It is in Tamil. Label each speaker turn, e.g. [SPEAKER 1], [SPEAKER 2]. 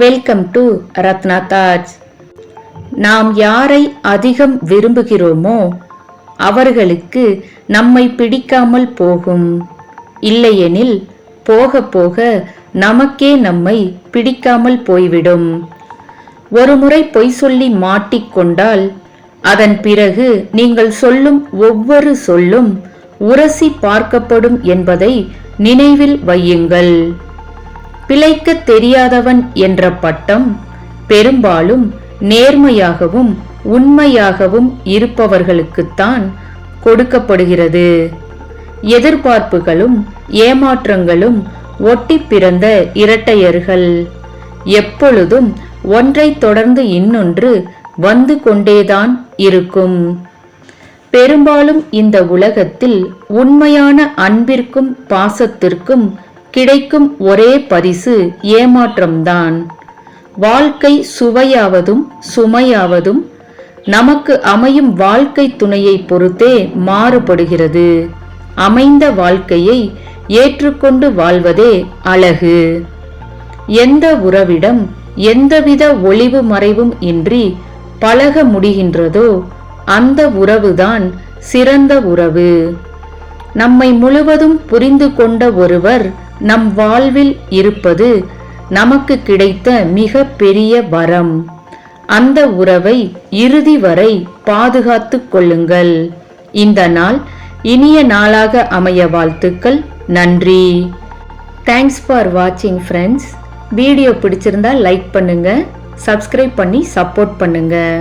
[SPEAKER 1] வெல்கம் டு ரத்னா தாஜ் நாம் யாரை அதிகம் விரும்புகிறோமோ அவர்களுக்கு நம்மை பிடிக்காமல் போகும். இல்லையெனில் போக போக நமக்கே நம்மை பிடிக்காமல் போய்விடும். ஒருமுறை பொய் சொல்லி மாட்டிக்கொண்டால் அதன் பிறகு நீங்கள் சொல்லும் ஒவ்வொரு சொல்லும் உரசி பார்க்கப்படும் என்பதை நினைவில் வையுங்கள். பிழைக்கத் தெரியாதவன் என்ற பட்டம் பெரும்பாலும் நேர்மையாகவும் உண்மையாகவும் இருப்பவர்களுக்குத்தான் கொடுக்கப்படுகிறது. எதிர்பார்ப்புகளும் ஏமாற்றங்களும் ஒட்டி பிறந்த இரட்டையர்கள். எப்பொழுதும் ஒன்றை தொடர்ந்து இன்னொன்று வந்து கொண்டேதான் இருக்கும். பெரும்பாலும் இந்த உலகத்தில் உண்மையான அன்பிற்கும் பாசத்திற்கும் கிடைக்கும் ஒரே பரிசு ஏமாற்றம்தான். வாழ்க்கை சுவையாவதும் சுமையாவதும் நமக்கு அமையும் வாழ்க்கை துணையை பொறுத்தே மாறுபடுகிறது. அமைந்த வாழ்க்கையை ஏற்றுக்கொண்டு வாழ்வதே அழகு. எந்த உறவிடம் எந்தவித ஒளிவு மறைவும் இன்றி பழக முடிகின்றதோ அந்த உறவுதான் சிறந்த உறவு. நம்மை முழுவதும் புரிந்து கொண்ட ஒருவர் நம் வாழ்வில் இருப்பது நமக்கு கிடைத்த மிக பெரிய வரம். அந்த உறவை இறுதி வரை பாதுகாத்து கொள்ளுங்கள். இந்த நாள் இனிய நாளாக அமைய வாழ்த்துக்கள். நன்றி. தேங்க்ஸ் ஃபார் வாட்சிங் ஃப்ரெண்ட்ஸ் வீடியோ பிடிச்சிருந்தா லைக் பண்ணுங்க. சப்ஸ்கிரைப் பண்ணி சப்போர்ட் பண்ணுங்க.